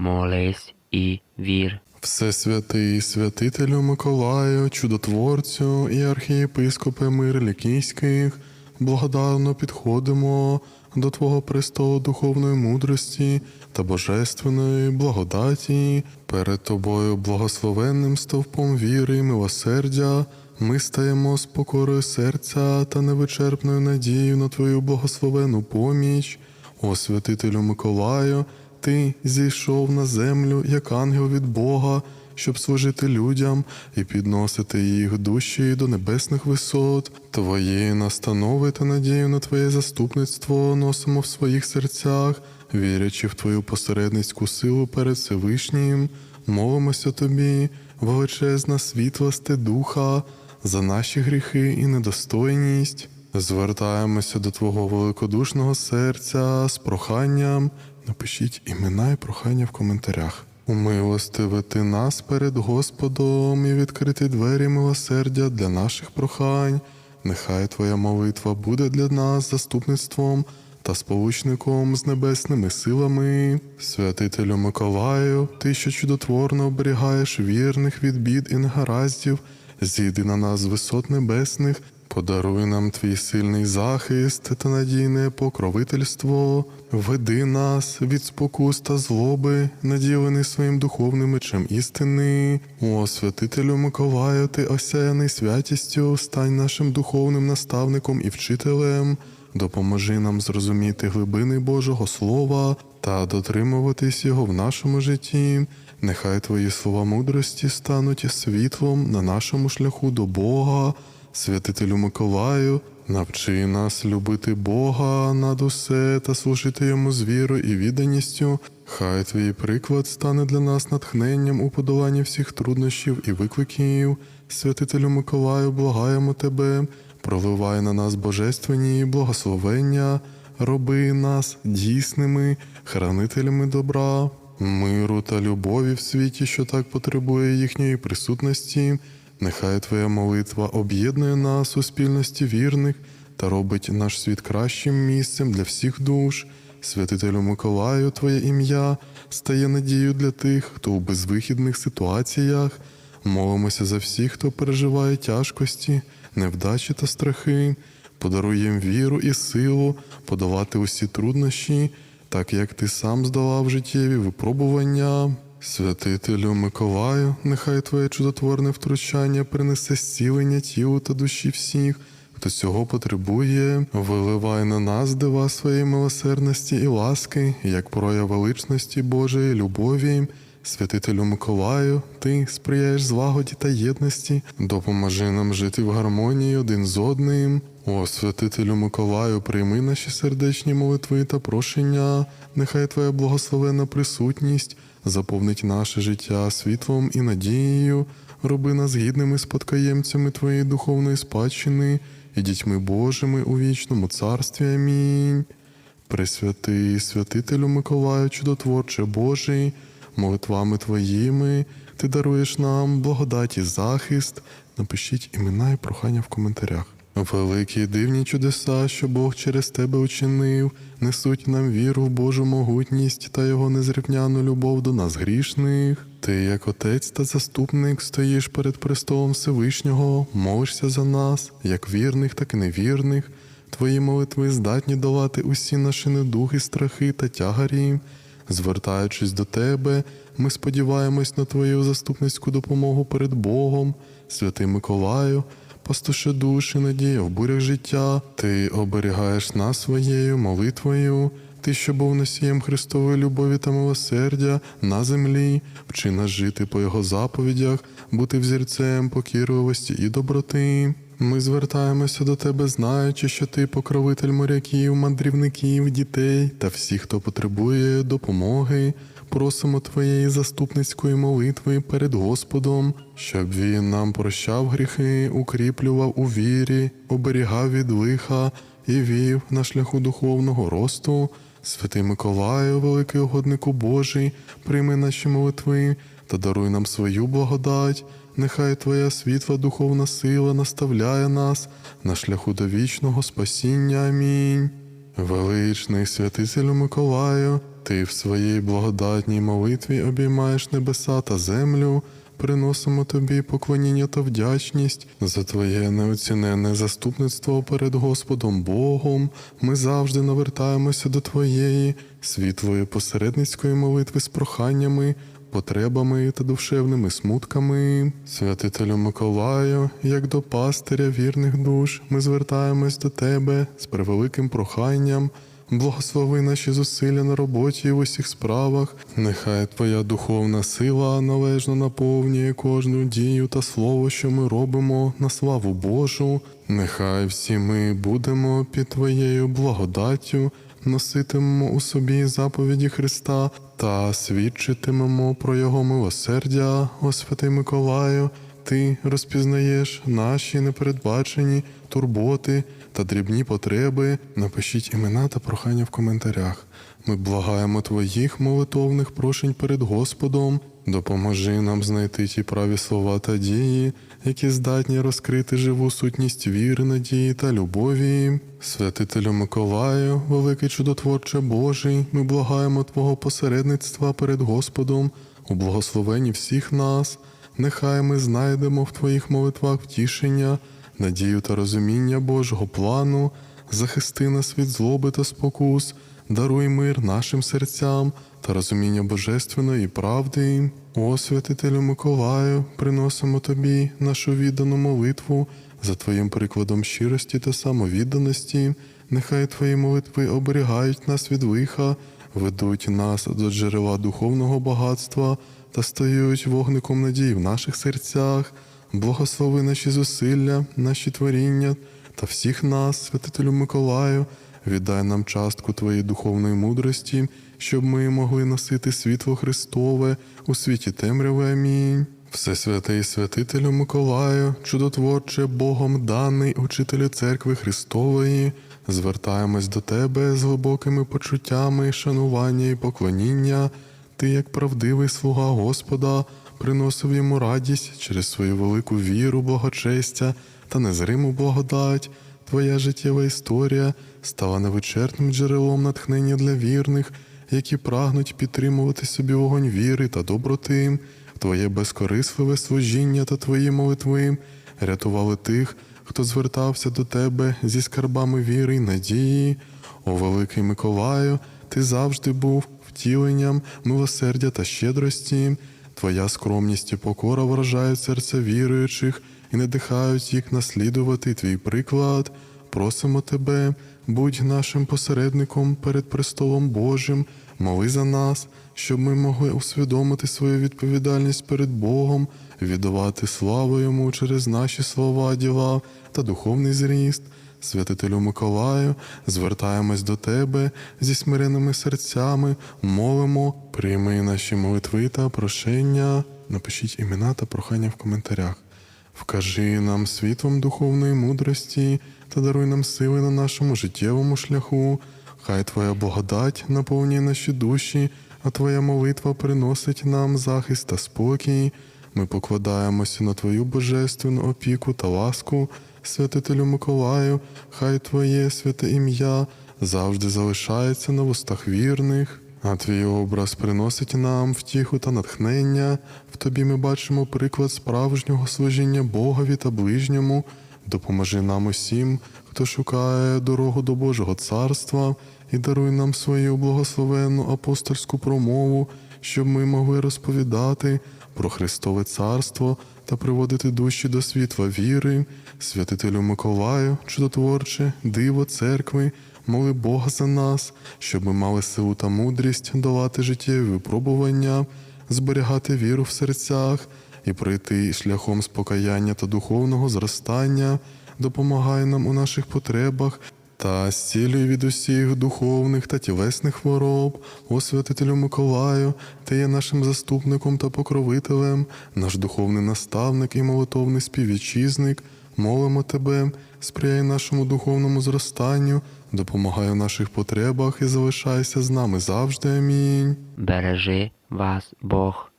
молись і вір. Всесвятий святителю Миколаю, чудотворцю і архієпископе мир лікійських, благодарно підходимо до Твого престолу духовної мудрості та божественної благодаті. Перед Тобою, благословенним стовпом віри і милосердя, ми стаємо з покорою серця та невичерпною надією на Твою благословену поміч. О святителю Миколаю, ти зійшов на землю як ангел від Бога, щоб служити людям і підносити їх душі до небесних висот. Твої настанови та надію на Твоє заступництво носимо в своїх серцях, вірячи в Твою посередницьку силу перед Всевишнім. Молимося тобі, величезна світлосте духа, за наші гріхи і недостойність. Звертаємося до Твого великодушного серця з проханням. Напишіть імена і прохання в коментарях. Умилостиви ти нас перед Господом і відкрити двері милосердя для наших прохань. Нехай Твоя молитва буде для нас заступництвом та сполучником з небесними силами. Святителю Миколаю, ти, що чудотворно оберігаєш вірних від бід і негараздів, зійди на нас висот небесних, подаруй нам твій сильний захист та надійне покровительство, веди нас від спокус та злоби, наділений своїм духовним мечем істини. О, святителю Миколаю, ти осяяний святістю, стань нашим духовним наставником і вчителем. Допоможи нам зрозуміти глибини Божого Слова та дотримуватись його в нашому житті. Нехай твої слова мудрості стануть світлом на нашому шляху до Бога. Святителю Миколаю, навчи нас любити Бога над усе та служити йому з вірою і відданістю. Хай твій приклад стане для нас натхненням у подоланні всіх труднощів і викликів. Святителю Миколаю, благаємо тебе, проливай на нас божественні благословення, роби нас дійсними, хранителями добра, миру та любові в світі, що так потребує їхньої присутності. Нехай Твоя молитва об'єднує нас у спільності вірних та робить наш світ кращим місцем для всіх душ. Святителю Миколаю, Твоє ім'я стає надією для тих, хто у безвихідних ситуаціях. Молимося за всіх, хто переживає тяжкості, невдачі та страхи. Подаруй віру і силу подолати усі труднощі, так як ти сам здолав життєві випробування. Святителю Миколаю, нехай Твоє чудотворне втручання принесе зцілення тілу та душі всіх, хто цього потребує, виливай на нас дива своєї милосердності і ласки, як прояв величності Божої любові. Святителю Миколаю, ти сприяєш злагоді та єдності, допоможи нам жити в гармонії один з одним. О, святителю Миколаю, прийми наші сердечні молитви та прошення, нехай Твоя благословенна присутність заповнить наше життя світлом і надією, роби нас гідними спадкоємцями Твоєї духовної спадщини і дітьми Божими у вічному царстві. Амінь. Пресвятий святителю Миколаю, чудотворче Божий, молитвами Твоїми ти даруєш нам благодать і захист. Напишіть імена і прохання в коментарях. Великі дивні чудеса, що Бог через тебе учинив, несуть нам віру в Божу могутність та його незрівняну любов до нас грішних. Ти, як отець та заступник, стоїш перед престолом Всевишнього, молишся за нас, як вірних, так і невірних. Твої молитви здатні долати усі наші недуги, страхи та тягарі. Звертаючись до тебе, ми сподіваємось на Твою заступницьку допомогу перед Богом, святий Миколаю, пастуше душі, надія в бурях життя. Ти оберігаєш нас своєю молитвою. Ти, що був носієм Христової любові та милосердя на землі, вчи нас жити по Його заповідях, бути взірцем покірливості і доброти. Ми звертаємося до тебе, знаючи, що ти покровитель моряків, мандрівників, дітей та всіх, хто потребує допомоги. Просимо твоєї заступницької молитви перед Господом, щоб він нам прощав гріхи, укріплював у вірі, оберігав від лиха і вів на шляху духовного росту. Святий Миколаю, великий угоднику Божий, прийми наші молитви та даруй нам свою благодать. Нехай Твоя світла духовна сила наставляє нас на шляху до вічного спасіння. Амінь. Величний святителю Миколаю, ти в своїй благодатній молитві обіймаєш небеса та землю. Приносимо тобі поклоніння та вдячність за твоє неоціненне заступництво перед Господом Богом. Ми завжди навертаємося до твоєї світлої посередницької молитви з проханнями, потребами та душевними смутками. Святителю Миколаю, як до пастиря вірних душ, ми звертаємось до тебе з превеликим проханням. Благослови наші зусилля на роботі і в усіх справах. Нехай Твоя духовна сила належно наповнює кожну дію та слово, що ми робимо на славу Божу. Нехай всі ми будемо під Твоєю благодаттю, носитимемо у собі заповіді Христа та свідчитимемо про Його милосердя, о святий Миколаю. Ти розпізнаєш наші непередбачені турботи та дрібні потреби. Напишіть імена та прохання в коментарях. Ми благаємо твоїх молитовних прошень перед Господом. Допоможи нам знайти ті праві слова та дії, які здатні розкрити живу сутність віри, надії та любові. Святителю Миколаю, великий чудотворче Божий, ми благаємо Твого посередництва перед Господом у благословенні всіх нас. Нехай ми знайдемо в Твоїх молитвах втішення, надію та розуміння Божого плану, захисти нас від злоби та спокус, даруй мир нашим серцям та розуміння божественної правди. О святителю Миколаю, приносимо Тобі нашу віддану молитву за Твоїм прикладом щирості та самовідданості. Нехай Твої молитви оберігають нас від лиха, ведуть нас до джерела духовного багатства та стають вогником надії в наших серцях. Благослови наші зусилля, наші творіння та всіх нас, святителю Миколаю, віддай нам частку Твоєї духовної мудрості, щоб ми могли носити світло Христове у світі темряви. Амінь. Всесвятий святителю Миколаю, чудотворче Богом даний учителю церкви Христової, звертаємось до Тебе з глибокими почуттями, шанування і поклоніння. Ти, як правдивий слуга Господа, приносив йому радість через свою велику віру, благочестя та незриму благодать. Твоя життєва історія стала невичерпним джерелом натхнення для вірних, які прагнуть підтримувати собі вогонь віри та доброти. Твоє безкорисливе служіння та твої молитви рятували тих, хто звертався до тебе зі скарбами віри й надії. О великий Миколаю, ти завжди був втіленням милосердя та щедрості. Твоя скромність і покора вражають серця віруючих і надихають їх наслідувати твій приклад. Просимо тебе, будь нашим посередником перед престолом Божим, моли за нас, щоб ми могли усвідомити свою відповідальність перед Богом, віддавати славу йому через наші слова, діла та духовний зріст. Святителю Миколаю, звертаємось до Тебе зі смиреними серцями, молимо, прийми наші молитви та прошення. Напишіть імена та прохання в коментарях. Вкажи нам світлом духовної мудрості та даруй нам сили на нашому життєвому шляху. Хай Твоя благодать наповнює наші душі, а Твоя молитва приносить нам захист та спокій. Ми покладаємося на Твою божественну опіку та ласку, святителю Миколаю, хай Твоє святе ім'я завжди залишається на вустах вірних, а Твій образ приносить нам втіху та натхнення. В Тобі ми бачимо приклад справжнього служіння Богові та ближньому. Допоможи нам усім, хто шукає дорогу до Божого царства, і даруй нам свою благословенну апостольську промову, щоб ми могли розповідати про Христове царство та приводити душі до світла віри, святителю Миколаю, чудотворче, диво церкви, моли Бога за нас, щоб ми мали силу та мудрість долати життєві випробування, зберігати віру в серцях і пройти шляхом спокаяння та духовного зростання, допомагай нам у наших потребах та зцілюй від усіх духовних та тілесних хвороб, о святителю Миколаю, ти є нашим заступником та покровителем, наш духовний наставник і молитовний співвітчизник. Молимо тебе, сприяй нашому духовному зростанню, допомагай у наших потребах і залишайся з нами завжди. Амінь. Бережи вас Бог.